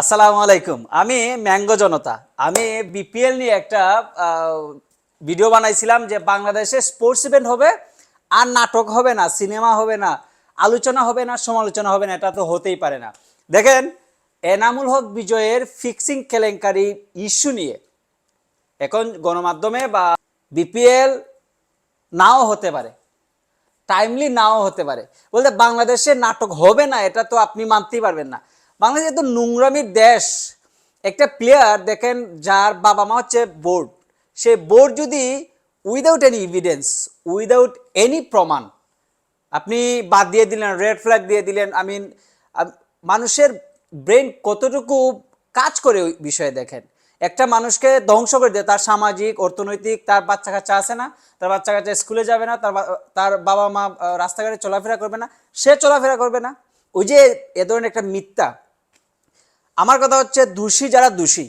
আসসালামু আলাইকুম। আমি ম্যাঙ্গো জনতা। আমি বিপিএল নিয়ে একটা ভিডিও বানাইছিলাম যে বাংলাদেশে স্পোর্টস ইভেন্ট হবে, আর নাটক হবে না সিনেমা হবে না, আলোচনা হবে না, সমালোচনা হবে না, এটা তো হতেই পারে না। দেখেন, এনামুল হক বিজয়ের ফিক্সিং কেলেঙ্কারি ইস্যু নিয়ে। এখন গণমাধ্যমে বা বিপিএল নাও হতে পারে টাইমলি নাও হতে পারে। বলতে বাংলাদেশে নাটক হবে না, এটা তো আপনি মানতেই পারবেন না। বাংলাদেশ তো নোংরামির দেশ। একটা প্লেয়ার দেখেন, যার বাবা মা হচ্ছে বোর্ড সে বোর্ড যদি without any evidence without any প্রমাণ, আপনি বাদ দিয়ে দিলেন রেড ফ্ল্যাগ দিয়ে দিলেন আই মিন মানুষের ব্রেন কতটুকু কাজ করে ওই বিষয়ে দেখেন। একটা মানুষকে ধ্বংস করে দেয়, তার সামাজিক, অর্থনৈতিক, তার বাচ্চা কাচ্চা আসে না, তার বাচ্চা কাচ্চা স্কুলে যাবে না, তার তার বাবা মা রাস্তাঘাটে চলাফেরা করবে না, সে চলাফেরা করবে না। ওই যে এ ধরনের একটা মিথ্যা আমার কথা হচ্ছে দোষী যারা দোষী,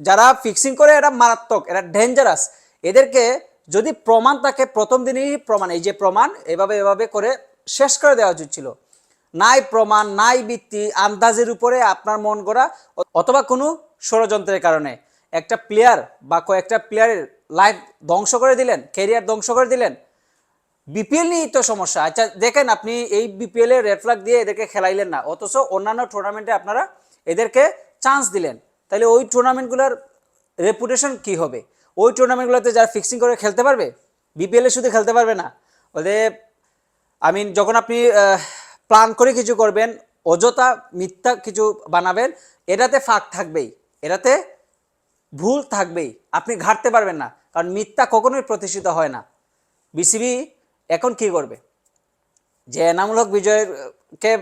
যারা ফিক্সিং করে এরা মারাত্মক, এরা ডেঞ্জারাস এদেরকে যদি প্রমাণ থাকে, প্রথম দিনই প্রমাণ, এই যে প্রমাণ, এভাবে এভাবে করে শেষ করে দেওয়া উচিত ছিল। নাই প্রমাণ, নাই ভিত্তি, আন্দাজের উপরে আপনার মন গড়া, অথবা কোনো ষড়যন্ত্রের কারণে। একটা প্লেয়ার বা কয়েকটা প্লেয়ারের লাইফ ধ্বংস করে দিলেন ক্যারিয়ার ধ্বংস করে দিলেন। বিপিএল নিয়েই তো সমস্যা। আচ্ছা দেখেন আপনি এই বিপিএল রেড ফ্ল্যাগ দিয়ে এদেরকে খেলাইলেন না, অথচ অন্যান্য টুর্নামেন্টে আপনারা এদেরকে চান্স দিলেন। তাহলে ওই টুর্নামেন্টগুলোর রেপুটেশন কি হবে? ওই টুর্নামেন্টগুলোতে যারা ফিক্সিং করে খেলতে পারবে? বিপিএলে শুধু খেলতে পারবে না? ওদের আই মিন যখন আপনি প্ল্যান করে কিছু করবেন, অযথা মিথ্যা কিছু বানাবেন, এটাতে ফাঁক থাকবেই। এটাতে ভুল থাকবেই। আপনি ঘাটতে পারবেন না। কারণ মিথ্যা কখনোই প্রতিষ্ঠিত হয় না। বিসিবি এখন কি করবে? যে এনামুল হক বিজয়ের কে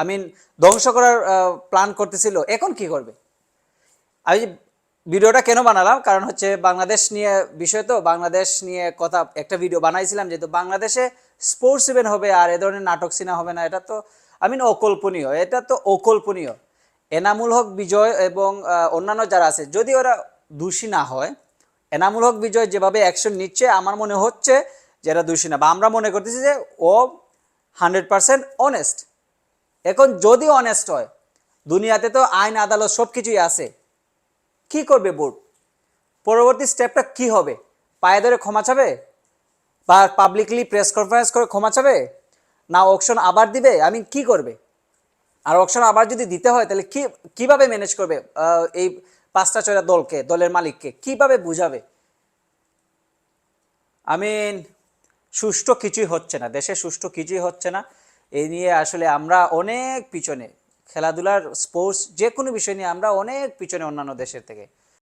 আই মিন, ধ্বংস করার প্ল্যান করতেছিল, এখন কি করবে? আমি ভিডিওটা কেন বানালাম? কারণ হচ্ছে বাংলাদেশ নিয়ে বিষয় তো, বাংলাদেশ নিয়ে কথা, একটা ভিডিও বানাইছিলাম যেহেতু বাংলাদেশে স্পোর্টস ইভেন্ট হবে আর এ ধরনের নাটক সিনা হবে না, এটা তো, আই মিন, অকল্পনীয়, এটা তো অকল্পনীয়। এনামুল হক বিজয় এবং অন্যান্য যারা আছে, যদি ওরা দোষী না হয়, এনামুল হক বিজয় যেভাবে অ্যাকশন নিচ্ছে, আমার মনে হচ্ছে যে এরা দোষী না, বা আমরা মনে করতেছি যে ও হান্ড্রেড পার্সেন্ট অনেস্ট এখন যদি অনেস্ট হয়, দুনিয়াতে তো আইন, আদালত সব কিছুই আছে। কি করবে বোর্ড? পরবর্তী স্টেপটা কি হবে? পায়ে ধরে ক্ষমা চাবে? বা পাবলিকলি প্রেস কনফারেন্স করে ক্ষমা চাবে? না অকশন আবার দিবে? আমি কি করবে? আর অকশন আবার যদি দিতে হয়, তাহলে কি, কীভাবে ম্যানেজ করবে এই পাঁচটা, ছয়টা দলকে, দলের মালিককে? কীভাবে বুঝাবে? আই মিন সুষ্ঠু কিছুই হচ্ছে না, দেশে সুষ্ঠু কিছুই হচ্ছে না। এই নিয়ে আসলে আমরা অনেক পিছনে, খেলাধুলার স্পোর্টস যে কোনো বিষয় নিয়ে আমরা অনেক পিছনে অন্যান্য দেশের থেকে।